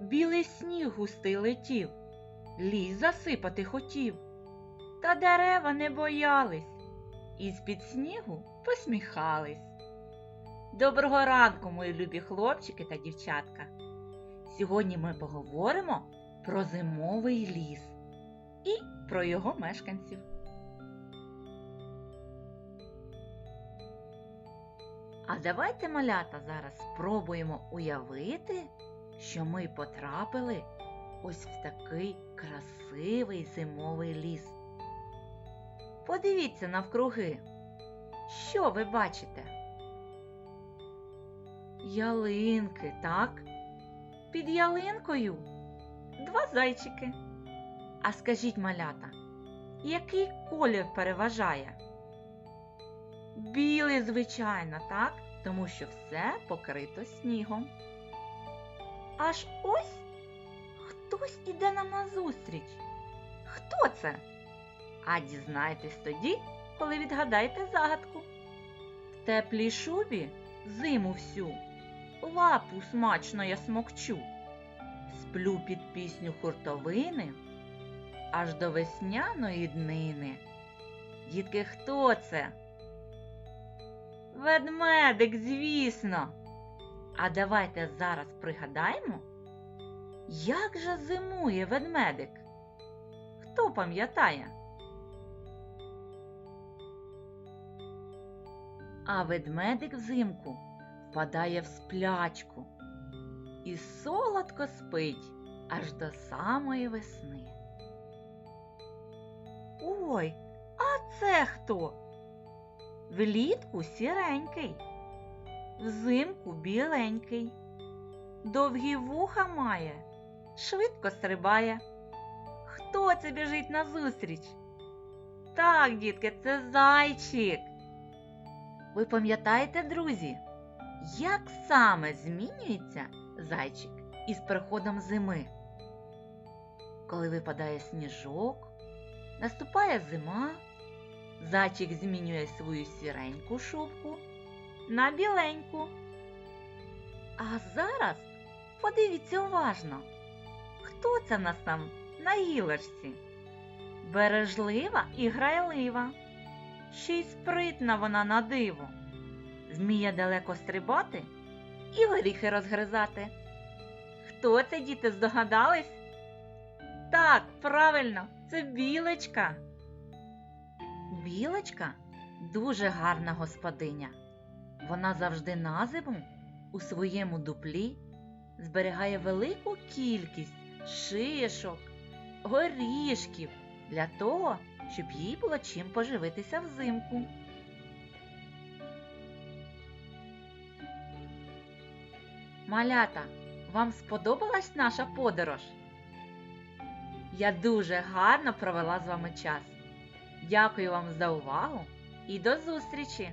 білий сніг густий летів, ліс засипати хотів. Та дерева не боялись, і з-під снігу посміхались. Доброго ранку, мої любі хлопчики та дівчатка. Сьогодні ми поговоримо про зимовий ліс і про його мешканців. А давайте, малята, зараз спробуємо уявити, що ми потрапили ось в такий красивий зимовий ліс. Подивіться навкруги. Що ви бачите? Ялинки, так? Під ялинкою два зайчики. А скажіть, малята, який колір переважає? Білий, звичайно, так? Тому що все покрито снігом. Аж ось хтось іде нам назустріч. Хто це? А дізнайтесь тоді, коли відгадаєте загадку. В теплій шубі зиму всю, лапу смачно я смокчу, сплю під пісню хуртовини, аж до весняної днини. Дітки, хто це? Ведмедик, звісно. А давайте зараз пригадаємо, як же зимує ведмедик? Хто пам'ятає? А ведмедик взимку впадає в сплячку і солодко спить аж до самої весни. Ой, а це хто? Влітку сіренький, взимку біленький, довгі вуха має, швидко стрибає. Хто це біжить назустріч? Так, дітки, це зайчик. Ви пам'ятаєте, друзі, як саме змінюється зайчик із приходом зими? Коли випадає сніжок, наступає зима, зайчик змінює свою сіреньку шубку на біленьку. А зараз подивіться уважно, хто це в нас там на гілочці? Бережлива і грайлива. Ще й спритна вона на диво. Вміє далеко стрибати і горіхи розгризати. Хто це, діти, здогадались? Так, правильно, це білочка. Білочка дуже гарна господиня. Вона завжди на зиму у своєму дуплі зберігає велику кількість шишок, горішків для того, щоб їй було чим поживитися взимку. Малята, вам сподобалась наша подорож? Я дуже гарно провела з вами час. Дякую вам за увагу і до зустрічі!